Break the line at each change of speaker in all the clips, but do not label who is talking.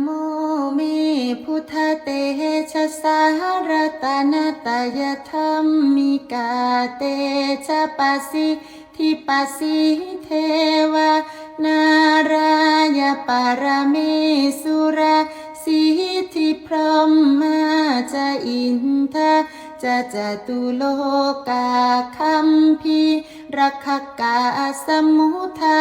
โมเมพุทธเตชะสารตนาตายธรรมมิกาเตชะปัสสิทิปัสสิเทวานารายปารเมสุราสิทธิพรหมาจะอินทาจะจตุโลกาคัมพีรักขกาสมุทา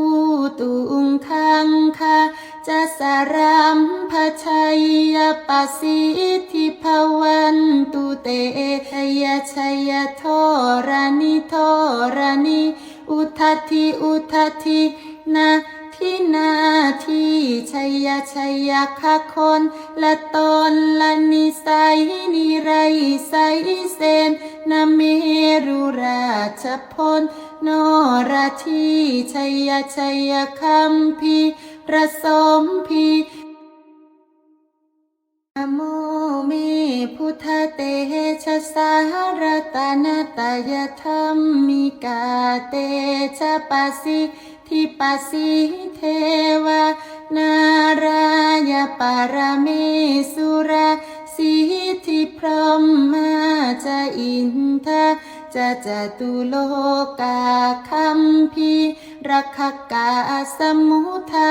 ผู้ตุงคังคาจะสารัมพชัยยปัสสิทธิภวันตุเตชยชัยโทรนิโทรนิอุทัติอุทัตินา ทินาทีชัยชัยคะคนละตนละนิสัยนิไรสัยเสนนาเมรุราชพลโนราทีชัยชัยคัมพีประสมพีโมเมพุทธเตชะสารตนตายธรรมิกาเตชะปัสสิ ทิปสสิเทวานารายปารเมสุราสิทธิพรหมาจะอินทาจะจตุโลกาคัมพีรักขกาสมุทา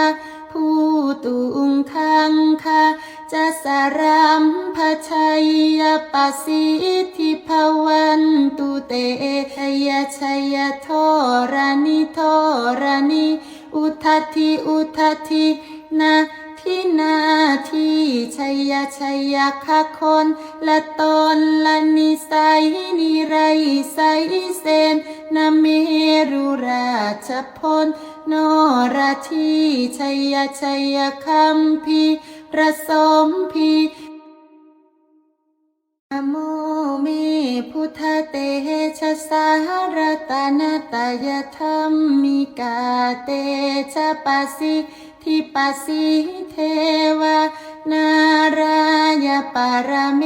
ทินาทีชัยชัยคะคนละตนละนิสัยนิไรสัยเสนนาเมรุราชพลโนราทีชัยชัยคัมพีประสมพีนโมเมพุทธเตชะสารตานาตายธรรมิกาเตชะปัสสิทิปัสสิ เทวานารายปารเม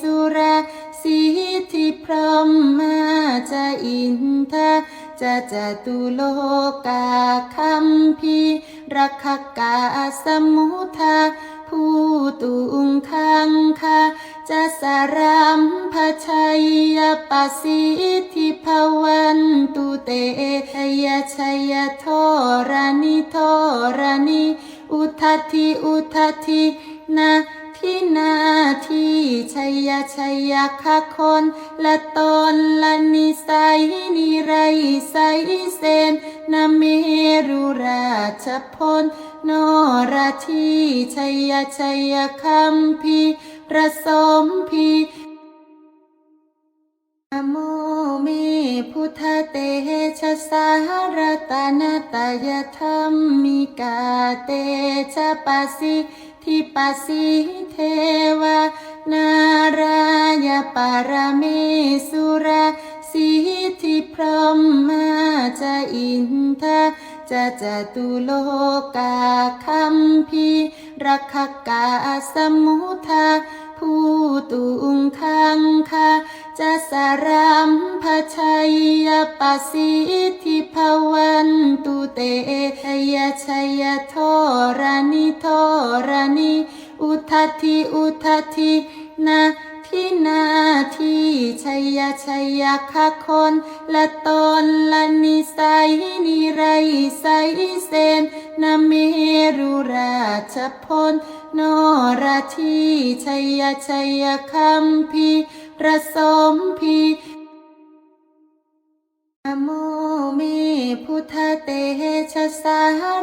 สุราสิทธิพรหมาจะอินทาจะจตุโลกาคัมพีรักกาสมุทาผู้ตุงคังคาจะสารัมพชัยยปัสสิทธิภวันตุเตชยชัยโทรนิโทรนิ อุทัตถิอุทัตถินาทินาทีชัยชัยคะคนละตนละนิสัยนิไรสัยเสนนาเมรุราชพลโนราทีชัยชัยคัมพีประสมพี นะโมเมพุทธเตชะสารตนาตายธรรมมิกาเตชะปัสสิทิปัสสิเทวานารายปารเมสุราสิทธิพรหมาจะอินทาจะจตุโลกาคัมพีรักขกาสมุทาผู้ตุงคังคา จะสารัมพชัยยปัสสิทิภวันตุเตชยชัยโทรานิโทรานิอุทัติอุทัตินาทินาทีชัยชัยคะคนละตนละนิสัยนิไรสัยเสนนเมรุราชพลนรทีชัยชัยคัมพี ระสมพีนโมเมพุทธเตชะสา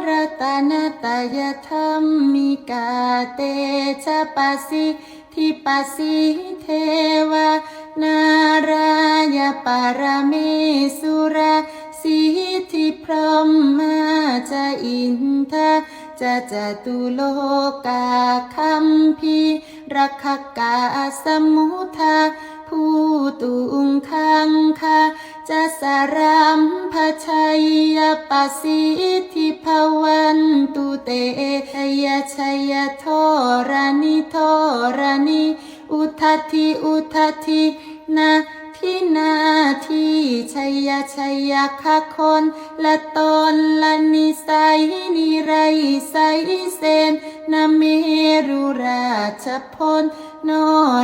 รตานาตายธรรมมิกาเตชะปัสสิทิปัสสิเทวานารายปารเมสุราสิทธิพรหมาจะอินทา จะจตุโลกาคัมพีรักขกาสมุทาผู้ตุงคังคาจะสารัมพชัยยปัสสิทธิภวันตุเตชยชัยโทรานิโทรานิอุทัติอุทัตินาทินาท ชัยชัยคะคนละตนละนิสัยนิไรสัยเสนนเมรุราชพลน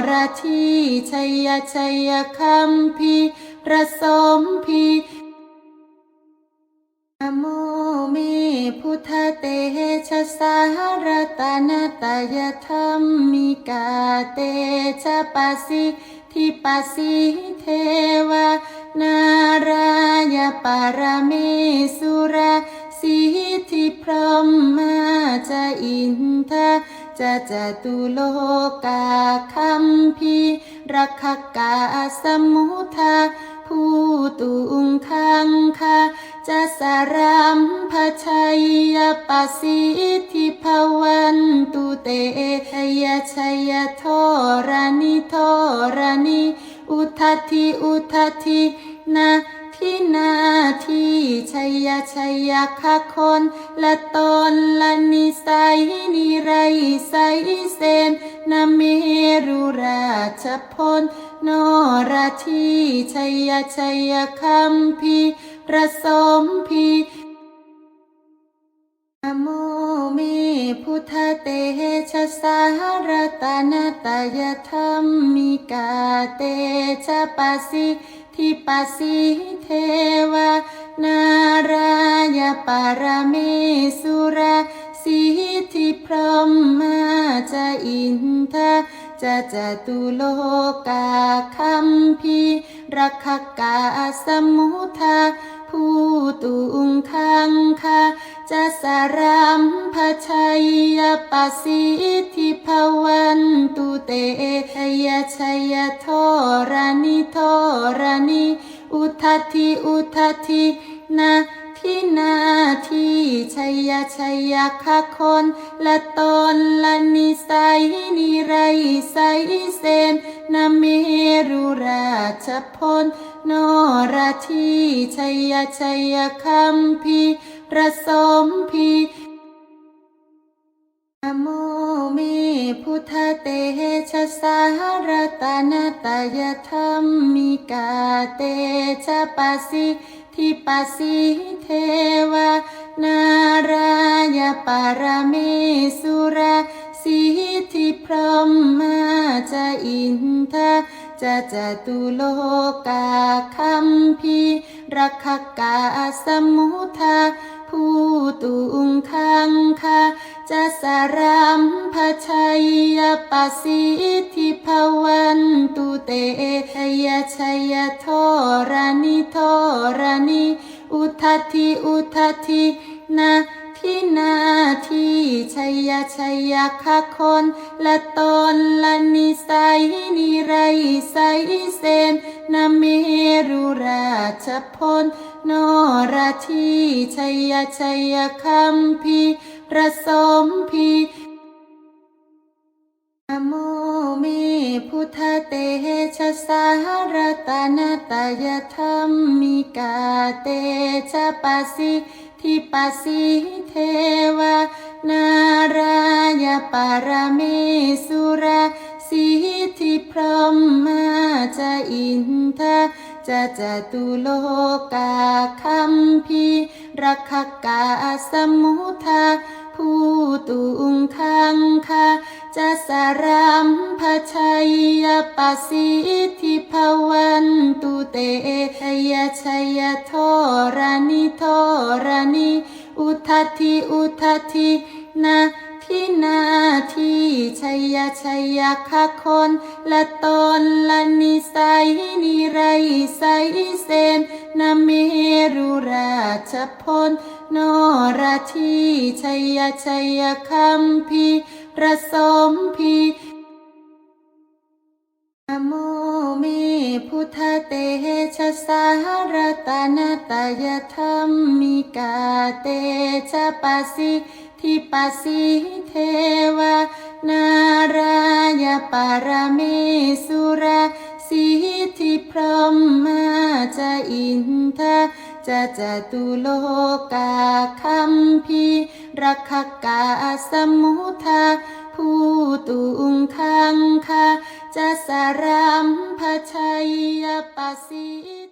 ราธิชัยชัยคัมพีร์ประสมพีนโมเมพุทธเตชะสารตานาตายธรรมิกาเตชะปัสสิทิปัสสิเทวา นารายปารเมสุราสิทธิพรหมาจะอินทาจะจตุโลกาคัมพีรักขกาสมุทาผู้ตุงคังคาจะสารัมพชัยยปสิทธิภวันตุเตชัยชัยโทรนิโทรนิ อุทัติอุทัตินาทินาทีชัยชัยคะคนละตนละนิสัยนิไรสัยเสนนาเมรุราชพลโนราธิชัยชัยคัมพีร์ประสมพี โมเมพุทธเตชะสารตานาตายธรรมมิกาเตชะปัสสิทิปัสสิเทวานารายปารเมสุราสิทธิพรหมาจะอินทาจะจตุโลกาคัมพีรักขกาสมุทาผู้ตุงคังคา จะสารัมพชัยปัสสิทธิภวันตุเตชัยชัยโทรานิโทรานิอุทัติอุทัตินาทินาทีชัยชัยคะคนละตนละนิสัยนิไรสัยเสนนาเมรุราชพลโนราธิชัยชัยคัมพี ระสมพีนโมเมพุทธเตชะสารตานตายธรรมิกาเตชะปัสสิทิปัสสิเทวานารายปารเมสุราสิทธิพรหมาจะอินทาจะจตุโลกาคัมพีร์รักขกาสมุทา สารัมพชัยปัสสิทธิภวันตุเตชัยชัยโทรานิโทรานิอุทัติอุทัตินาทินาทีชัยชัยคะคนละตนละนิสัยนิไรสัยเสนนาเมรุราชพลโนราธิชัยชัยคัมพี ระสมพีนโมเมพุทธเตชะสารตานาตายธรรมมิกาเตชะปัสสิทิปัสสิเทวานารายปารเมสุราสิทธิพรหมาจะอินทาจะจตุโลกาคัมพีร์รักขกาสมุทา ผู้ตุงคังคาจะสารัมพชัยยปัสสิทิภวันตุเตชัยชัยโทรานิโทรานิอุทัติอุทัตินาทินาทีชัยชัยคะคนละตนละนิสัยนิไรสัยเสนนเมรุราชพล นราธิชัยชัยคัมพีร์ประสมพีโมเมพุทธเตชะสารตานาตายธรรมิกาเตชะปัสสิทิปัสสิเทวานารายปารเมสุราสิทธิพรหมาจะอินทา จะจตุโลกาคัมพีรักขกาสมุทาผู้ตุงคังคาจะสารัมพชัยยปัสสิ